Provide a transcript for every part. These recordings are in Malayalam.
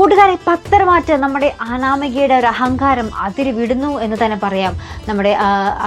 അങ്ങനെ പത്തരമാറ്റ് നമ്മുടെ അനാമികയുടെ ഒരു അഹങ്കാരം അതിര് വിടുന്നു എന്ന് തന്നെ പറയാം. നമ്മുടെ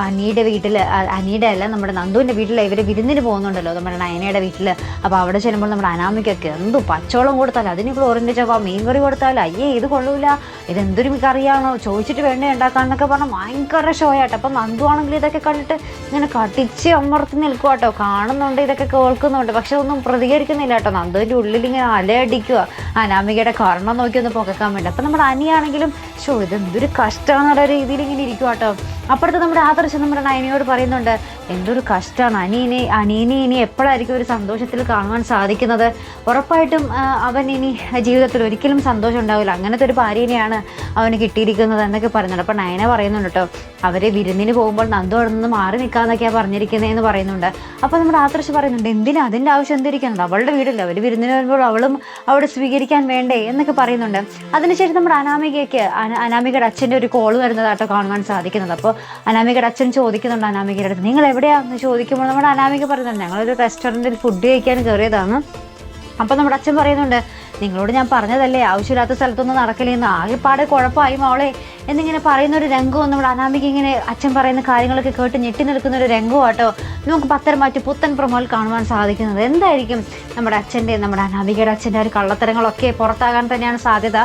അനിയുടെ വീട്ടിൽ അനിയുടെ അല്ല നമ്മുടെ നന്ദുവിന്റെ വീട്ടിൽ ഇവർ വിരുന്നിന് പോകുന്നുണ്ടല്ലോ. നമ്മുടെ നയനയുടെ വീട്ടിൽ അപ്പോൾ അവിടെ ചെല്ലുമ്പോൾ നമ്മുടെ അനാമികയ്ക്ക് എന്തു പച്ചവളം കൊടുത്താൽ അതിന് ക്ലോറിന്റെ ഓറിന്റെ മീൻ കറി കൊടുത്താൽ അയ്യേ ഇത് കൊള്ളൂല. ഇത് എന്തൊരു കറിയാണോ ചോദിച്ചിട്ട് വേണ്ടേ ഉണ്ടാക്കാന്നൊക്കെ പറഞ്ഞാൽ ഭയങ്കര ഷോയാട്ടോ. അപ്പം നന്ദു ആണെങ്കിൽ ഇതൊക്കെ കണ്ടിട്ട് ഇങ്ങനെ കടിച്ച് അമർത്തി നിൽക്കുക കേട്ടോ കാണുന്നുണ്ട് ഇതൊക്കെ കേൾക്കുന്നുണ്ട്. പക്ഷെ ഒന്നും പ്രതികരിക്കുന്നില്ല കേട്ടോ. നന്ദുവിന്റെ ഉള്ളിൽ ഇങ്ങനെ അലയടിക്കുക. അനാമികയുടെ കർമ്മം നോക്കി ഒന്ന് പുകക്കാൻ വേണ്ടി. അപ്പം നമ്മുടെ അനിയാണെങ്കിലും ഷോ ഇതെന്തൊരു കഷ്ടമെന്നുള്ള രീതിയിൽ ഇങ്ങനെ ഇരിക്കും കേട്ടോ അപ്പുറത്ത് നമ്മുടെ ആദർശം നമ്മുടെ നയനിയോട് പറയുന്നുണ്ട് എന്തൊരു കഷ്ടമാണ് അനിയനെ അനിയനെ ഇനി എപ്പോഴായിരിക്കും ഒരു സന്തോഷത്തിൽ കാണുവാൻ സാധിക്കുന്നത്? ഉറപ്പായിട്ടും അവൻ ഇനി ജീവിതത്തിൽ ഒരിക്കലും സന്തോഷം ഉണ്ടാവില്ല. അങ്ങനത്തെ ഒരു ഭാര്യനെയാണ് അവന് കിട്ടിയിരിക്കുന്നത് എന്നൊക്കെ പറയുന്നുണ്ട്. അപ്പം നയന പറയുന്നുണ്ട് കേട്ടോ അവരെ വിരുന്നിന് പോകുമ്പോൾ നന്ദു അവിടെ നിന്ന് മാറി നിൽക്കാന്നൊക്കെയാണ് പറഞ്ഞിരിക്കുന്നതെന്ന് പറയുന്നുണ്ട്. അപ്പോൾ നമ്മുടെ ആദർശ് പറയുന്നുണ്ട് എന്തിനാ? അതിന്റെ ആവശ്യം എന്തിരിക്കുന്നത് അവളുടെ വീടല്ല. അവർ വിരുന്നിന് വരുമ്പോൾ അവളും അവിടെ സ്വീകരിക്കാൻ വേണ്ടേ എന്നൊക്കെ പറയുന്നുണ്ട്. അതിനുശേഷം നമ്മുടെ അനാമികയ്ക്ക് അനാമികയുടെ അച്ഛന്റെ ഒരു കോൾ വരുന്നതാട്ടോ കാണുവാൻ സാധിക്കുന്നത്. അപ്പോൾ അനാമികയുടെ അച്ഛൻ ചോദിക്കുന്നുണ്ട് അനാമികയുടെ അടുത്ത്. നിങ്ങൾ എവിടെയാണെന്ന് ചോദിക്കുമ്പോൾ നമ്മുടെ അനാമിക പറയുന്നുണ്ട് ഞങ്ങളൊരു റെസ്റ്റോറന്റിൽ ഫുഡ് കഴിക്കാൻ കയറിയതാണ് അപ്പം നമ്മുടെ അച്ഛൻ പറയുന്നുണ്ട് നിങ്ങളോട് ഞാൻ പറഞ്ഞതല്ലേ ആവശ്യമില്ലാത്ത സ്ഥലത്തൊന്നും നടക്കില്ലെന്ന്. ആകെപ്പാടെ കുഴപ്പമായി മോളെ. എന്നിങ്ങനെ പറയുന്ന ഒരു രംഗവും നമ്മുടെ അനാമിക ഇങ്ങനെ അച്ഛൻ പറയുന്ന കാര്യങ്ങളൊക്കെ കേട്ട് ഞെട്ടി നിൽക്കുന്ന ഒരു രംഗമാട്ടോ നമുക്ക് പത്തരം മാറ്റി പുത്തൻ പ്രൊമോയിൽ കാണുവാൻ സാധിക്കുന്നത്. എന്തായിരിക്കും നമ്മുടെ അച്ഛന്റെ നമ്മുടെ അനാമികയുടെ അച്ഛന്റെ ഒരു കള്ളത്തരങ്ങളൊക്കെ പുറത്താകാൻ തന്നെയാണ് സാധ്യത?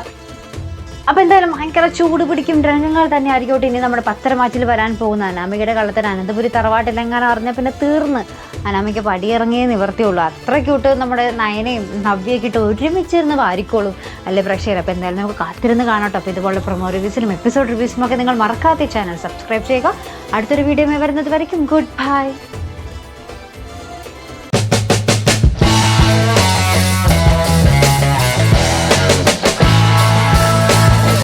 അപ്പോൾ എന്തായാലും ഭയങ്കര ചൂട് പിടിക്കും. രംഗങ്ങൾ തന്നെ ആയിരിക്കോട്ടെ ഇനി നമ്മുടെ പത്തരമാറ്റിൽ വരാൻ പോകുന്ന അനാമികയുടെ കള്ളത്തിന് അനന്തപുരി തറവാട്ടിലെങ്ങാനും അറിഞ്ഞ പിന്നെ തീർന്ന്. അനാമിക പടിയിറങ്ങിയേ നിവർത്തിയുള്ളൂ. അത്ര ക്യൂട്ട് നമ്മുടെ നയനയും നവ്യൊക്കെ ഇട്ട് ഒരുമിച്ചിരുന്ന് വാരിക്കോളും അല്ലേ പ്രേക്ഷകർ അപ്പോൾ എന്തായാലും നമുക്ക് കാത്തിരുന്ന് കാണട്ടോ അപ്പോൾ ഇതുപോലെ പ്രൊമോ റിവ്യൂസിലും എപ്പിസോഡ് റിവ്യൂസിലും ഒക്കെ നിങ്ങൾ മറക്കാത്ത ചാനൽ സബ്സ്ക്രൈബ് ചെയ്യുക. അടുത്തൊരു വീഡിയോ വരുന്നത് വരയ്ക്കും. Good bye